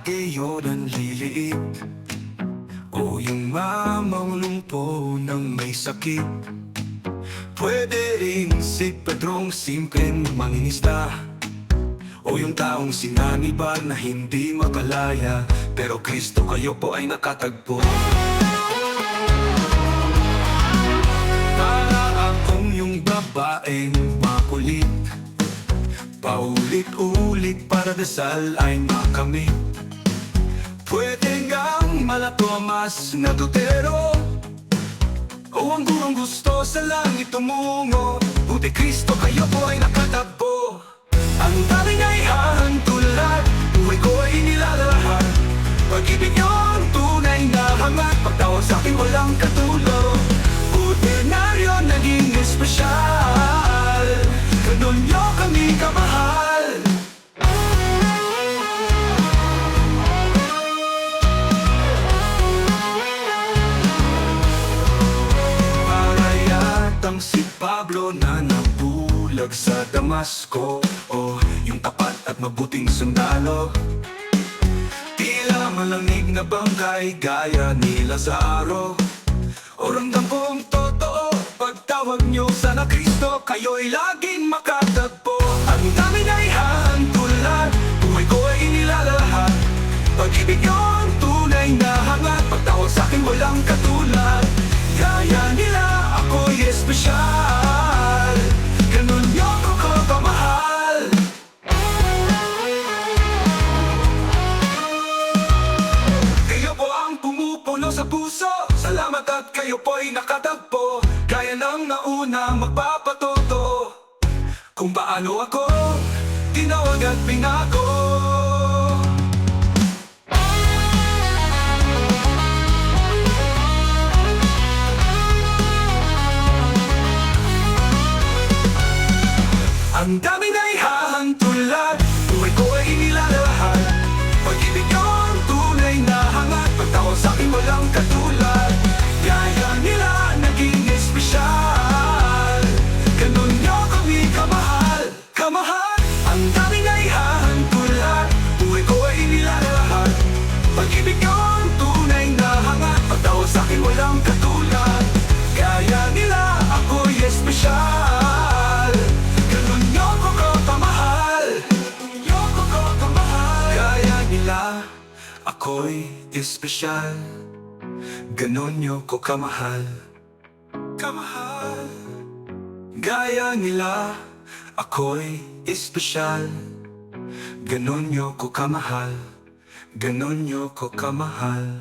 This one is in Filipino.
gayon ang liliit. O yung mamang lumpo ng may sakit. Pwede rin si Pedrong simpleng manginista O yung taong sinanibal na hindi makalaya. Pero Kristo kayo po ay nakatagpo. Para akong yung babaeng makulit. Paulit-ulit para dasal ay makamit ngang malatomas na tutero O ang gurong gusto sa langit tumungo. Buti Kristo kayo po ay nakatagpo. Ang daling ay hahantulad Buhay ko ay inilalahad Pag-ibig niyo ang tunay na hangat Pagtawag sa akin walang katulog. Ordinaryo naging espesyal sa Damasco O yung tapat at mabuting sundalo. Tila malamig na bangkay gaya ni Lazaro O ramdam kong totoo Pagtawag niyo sana Kristo Kayo'y laging makatagpo. Ang dami ay hahantulad Buhay ko ay inilalahad Pag-ibig niyo ang tunay na hangat Pagtawag sa akin walang katulad. Kaya nila ako'y espesyal at kayo po'y nakatagpo. Kaya nang nauna magpapatuto. Kung paano ako Tinawag at binago. Ang dami na ako'y espesyal. Ganun niyo ko kamahal. Kamahal. Gaya nila ako'y espesyal. Ganun niyo ko kamahal. Ganun niyo ko kamahal